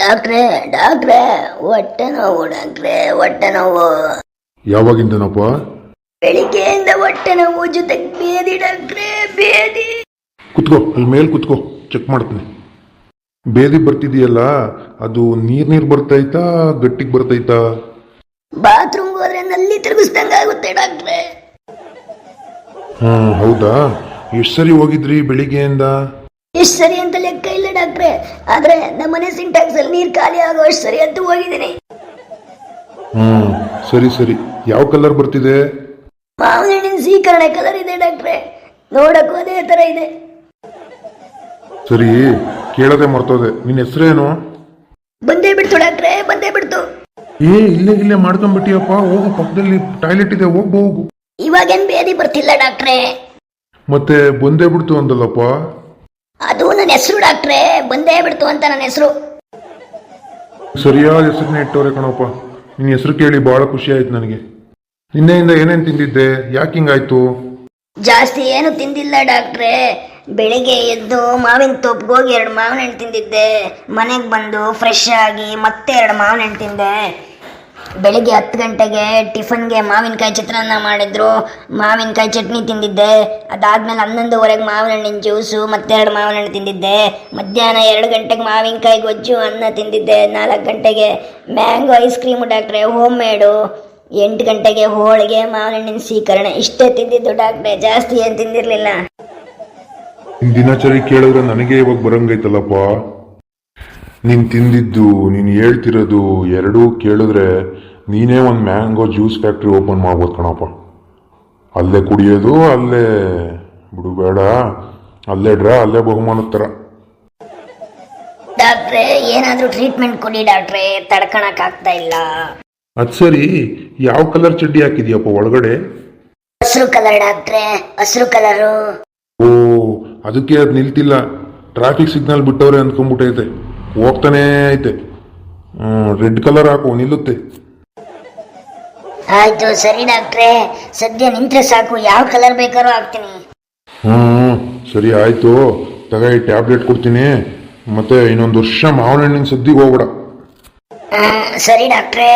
ಡಾಕ್ಟ್ರೇ ಡಾಕ್ಟ್ರೇ ಹೊಟ್ಟೆ ನೋವು ಡಾಕ್ಟ್ರೇ ಹೊಟ್ಟೆ ನೋವು. ಯಾವಾಗಿಂದನಪ್ಪ? ಬೆಳಿಗ್ಗೆಯಿಂದ ಹೊಟ್ಟೆ ನೋವು ಜೊತೆಗೆ ಬೇದಿ ಡಾಕ್ಟ್ರೇ ಬೇದಿ. ಕುತ್ಕೋ ಅಲ್ಲಿ ಮೇಲೆ ಕುತ್ಕೋ ಚೆಕ್ ಮಾಡ್ತೀನಿ. ಬೇದಿ ಬರ್ತಿದೆಯಲ್ಲ ಅದು ನೀರ್ ನೀರ್ ಬರ್ತೈತಾ ಗಟ್ಟಿಗೆ ಬರ್ತೈತಾ ಬಾತ್ರೂಮ್ ಹೋದ್ರೆ ನಲ್ಲಿ ತಿರುಗಿಸ್ದಂಗಾಗುತ್ತೆ ಡಾಕ್ಟ್ರೇ. ಹ್ಮ್ ಹೌದಾ? ಎಷ್ಟು ಸರಿ ಹೋಗಿದ್ರಿ ಬೆಳಿಗ್ಗೆಯಿಂದ? ಎಷ್ಟು ಸರಿ ಅಂತ ಲೆಕ್ಕ ಇಲ್ಲ ಡಾಕ್ಟ್ರೆ. ಆದ್ರೆ ನಮ್ಮನೆ ಸಿಂಟ್ಯಾಕ್ಸ್ ಅಲ್ಲಿ ನೀರ್ ಖಾಲಿ ಆಗೋ ಅಷ್ಟು ಸರಿ ಅಂತ ಹೋಗಿದ್ದೀನಿ. ಹ್ಮ್ ಸರಿ ಸರಿ. ಯಾವ ಕಲರ್ ಬರ್ತಿದೆ? ಮಾವಿನ ಹಣ್ಣಿನ ಸೀಕರಣೆ ಕಲರ್ ಇದೆ ಡಾಕ್ಟ್ರೆ. ನೋಡಕ್ಕೂ ಅದೇ ತರ ಇದೆ. ಸರಿ ಕೇಳದೆ ಮರ್ತೋದೆ. ನಿನ್ನ ಹೆಸರೇನು? ಬಂದೇ ಬಿಡ್ತು ಡಾಕ್ಟ್ರೇ ಬಂದೇ ಬಿಡ್ತು. ಏ ಇಲ್ಲೇ ಇಲ್ಲೇ ಮಾಡ್ಕೊಂಡ್ಬಿಟ್ಟಿಯಪ್ಪ. ಹೋಗು ಪಕ್ಕದಲ್ಲಿ ಟಾಯ್ಲೆಟ್ ಇದೆ ಹೋಗು. ಹೋಗು ಇವಾಗೇನ್ ಬೇದಿ ಬರ್ತಿಲ್ಲ ಡಾಕ್ಟ್ರೇ. ಮತ್ತೆ ಬಂದೇ ಬಿಡ್ತು ಅಂದಲ್ಲಪ್ಪ. ಅದು ನನ್ನ ಹೆಸರು ಡಾಕ್ಟ್ರೇ. ಬಂದೇ ಬಿಡ್ತು ಅಂತ ನನ್ನ ಹೆಸರು. ಸರಿಯಾದ ಹೆಸರನ್ನ ಇಟ್ಟವ್ರೆ ಕಣಪ್ಪ. ನಿನ್ನ ಹೆಸರು ಕೇಳಿ ಬಹಳ ಖುಷಿ ಆಯ್ತು ನನಗೆ. ನಿನ್ನೆಯಿಂದ ಏನೇನು ತಿಂದಿದ್ದೆ? ಯಾಕೆ ಹಿಂಗಾಯ್ತು? ಜಾಸ್ತಿ ಏನು ತಿಂದಿಲ್ಲ ಡಾಕ್ಟ್ರೇ. ಬೆಳಿಗ್ಗೆ ಎದ್ದು ಮಾವಿನ ತೋಪ್ಗೆ ಹೋಗಿ ಎರಡು ಮಾವಿನ ಹಣ್ಣು ತಿಂದಿದ್ದೆ. ಮನೆಗೆ ಬಂದು ಫ್ರೆಶ್ ಆಗಿ ಮತ್ತೆ ಎರಡು ಮಾವಿನ ಹಣ್ಣು ತಿಂದೆ. ಬೆಳಿಗ್ಗೆ ಹತ್ತು ಗಂಟೆಗೆ ಟಿಫನ್ಗೆ ಮಾವಿನಕಾಯಿ ಚಿತ್ರಾನ್ನ ಮಾಡಿದ್ರು. ಮಾವಿನಕಾಯಿ ಚಟ್ನಿ ತಿಂದಿದ್ದೆ. ಅದಾದ್ಮೇಲೆ ಹನ್ನೊಂದುವರೆಗೆ ಮಾವಿನ ಹಣ್ಣಿನ ಜ್ಯೂಸು ಮತ್ತೆ ಎರಡು ಮಾವಿನ ಹಣ್ಣು ತಿಂದಿದ್ದೆ. ಮಧ್ಯಾಹ್ನ ಎರಡು ಗಂಟೆಗೆ ಮಾವಿನಕಾಯಿ ಗೊಜ್ಜು, ಅನ್ನ ತಿಂದಿದ್ದೆ. ನಾಲ್ಕು ಗಂಟೆಗೆ ಮ್ಯಾಂಗೋ ಐಸ್ ಕ್ರೀಮು ಡಾಕ್ಟ್ರೆ ಹೋಮ್ ಮೇಡು ಎಂಟು ಗಂಟೆಗೆ ಹೋಳಿಗೆ ಮಾವಿನ ಹಣ್ಣಿನ ಸೀಕರಣೆ ಇಷ್ಟೇ ತಿಂದಿದ್ದು ಡಾಕ್ಟ್ರೆ, ಜಾಸ್ತಿ ಏನು ತಿಂದಿರಲಿಲ್ಲ. ದಿನಚರಿ ಕೇಳಿದ್ರೆ ನನಗೆ ಇವಾಗ ಬರಂಗೈತಲ್ಲಪ್ಪ. ನೀನ್ ತಿಂದಿದ್ದು ನೀನು ಹೇಳ್ತಿರೋದು ಎರಡೂ ಕೇಳಿದ್ರೆ ನೀನೇ ಒಂದು ಮ್ಯಾಂಗೋ ಜ್ಯೂಸ್ ಫ್ಯಾಕ್ಟ್ರಿ ಓಪನ್ ಮಾಡ್ಬೋದು ಕಣಪ್ಪ. ಅಲ್ಲೇ ಕುಡಿಯೋದು ಅಲ್ಲೇ ಬಿಡು ಬೇಡ ಅಲ್ಲೇ ಡ್ರಾ ಅಲ್ಲೇ ಬಹುಮಾನದ ಥರ. ಡಾಕ್ಟ್ರೆ ಏನಾದರೂ ಟ್ರೀಟ್ಮೆಂಟ್ ಕೊಡಿ ಡಾಕ್ಟ್ರೆ ತಡ್ಕೊಳಕ್ಕಾಗ್ತಾ ಇಲ್ಲ. ಅದು ಸರಿ ಯಾವ ಕಲರ್ ಚಡ್ಡಿ ಹಾಕಿದ್ಯಪ್ಪ ಒಳಗಡೆ? ಹಸಿರು ಕಲರ್ ಡಾಕ್ಟ್ರೆ ಹಸಿರು ಕಲರು ಓ ಅದಕ್ಕೆ ಅದು ನಿಲ್ತಿಲ್ಲ. ಟ್ರಾಫಿಕ್ ಸಿಗ್ನಲ್ ಬಿಟ್ಟವ್ರೆ ಅಂದ್ಕೊಂಡ್ಬಿಟ್ಟೈತೆ ಹೋಗ್ತಾನೇ ಐತೆ. ರೆಡ್ ಕಲರ್ ಹಾಕು ನಿಲ್ಲುತ್ತೆ. ಆಯ್ತು ಸರಿ ಡಾಕ್ಟ್ರೆ. ಸದ್ಯ ನಿಂತ್ರೆ ಸಾಕು ಯಾವ ಕಲರ್ ಬೇಕಾದ್ರೂ ಹಾಕ್ತೀನಿ. ಹ್ಞೂ ಸರಿ ಆಯಿತು. ತಗ ಈ ಟ್ಯಾಬ್ಲೆಟ್ ಕೊಡ್ತೀನಿ. ಮತ್ತೆ ಇನ್ನೊಂದು ವರ್ಷ ಮಾವಿನ ಹಣ್ಣಿನ ಸದ್ದಿಗೆ ಹೋಗ್ಬೇಡ. ಹ್ಮ್, ಸರಿ ಡಾಕ್ಟ್ರೇ.